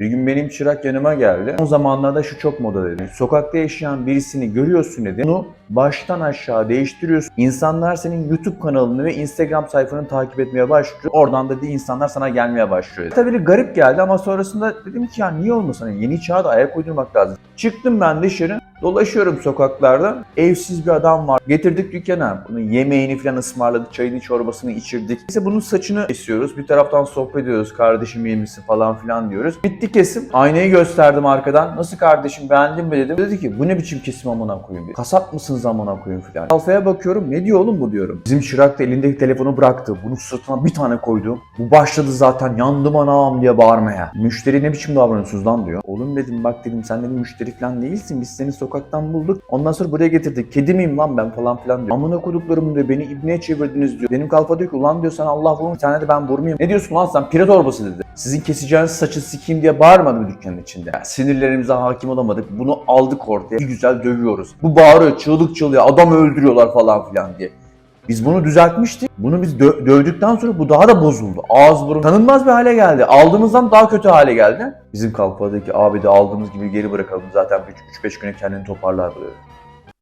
Bir gün benim çırak yanıma geldi. O zamanlarda şu çok moda dedi. Sokakta yaşayan birisini görüyorsun dedi. Bunu baştan aşağı değiştiriyorsun. İnsanlar senin YouTube kanalını ve Instagram sayfanı takip etmeye başlıyor. Oradan da insanlar sana gelmeye başlıyor. Tabii bir garip geldi ama sonrasında dedim ki ya niye olmasın? Hani yeni çağa da ayak uydurmak lazım. Çıktım ben dışarı. Dolaşıyorum sokaklarda. Evsiz bir adam var. Getirdik dükkana. Bunun yemeğini falan ısmarladık. Çayını çorbasını içirdik. İşte bunun saçını kesiyoruz. Bir taraftan sohbet ediyoruz. Kardeşim iyi misin falan filan diyoruz. Bitti kesim. Aynayı gösterdim arkadan. Nasıl kardeşim beğendin mi dedim. Dedi ki bu ne biçim kesim amına koyayım. dedi. Kasap mısınız amına koyayım filan. Alfaya bakıyorum. Ne diyor oğlum bu diyorum. Bizim çırak da elindeki telefonu bıraktı. Bunu sırtına bir tane koydu. Bu başladı zaten yandım anam diye bağırmaya. Müşteri ne biçim davranıyorsunuz lan diyor. Oğlum dedim bak dedim sen dedim müşteri falan değilsin. Biz seni sokaktan bulduk. Ondan sonra buraya getirdik. Kedi miyim lan ben falan filan diyor. Amına koduklarım diyor. Beni ibneye çevirdiniz diyor. Benim kalfa diyor ki ulan diyor sen Allah vurmuş. Sen de ben vurmayayım. Ne diyorsun lan sen? Pire torbası dedi. Sizin keseceğiniz saçı sikeyim diye bağırmadı mı dükkanın içinde? Ya, sinirlerimize hakim olamadık. Bunu aldık ortaya. Bir güzel dövüyoruz. Bu bağırıyor, çığlık çığlıyor. Adam öldürüyorlar falan filan diye. Biz bunu düzeltmiştik. Bunu biz dö- dövdükten sonra bu daha da bozuldu. Ağız burun tanınmaz bir hale geldi. Aldığımızdan daha kötü hale geldi. Bizim kalfadaki abi de aldığımız gibi geri bırakalım. Zaten 3-5 güne kendini toparlar böyle.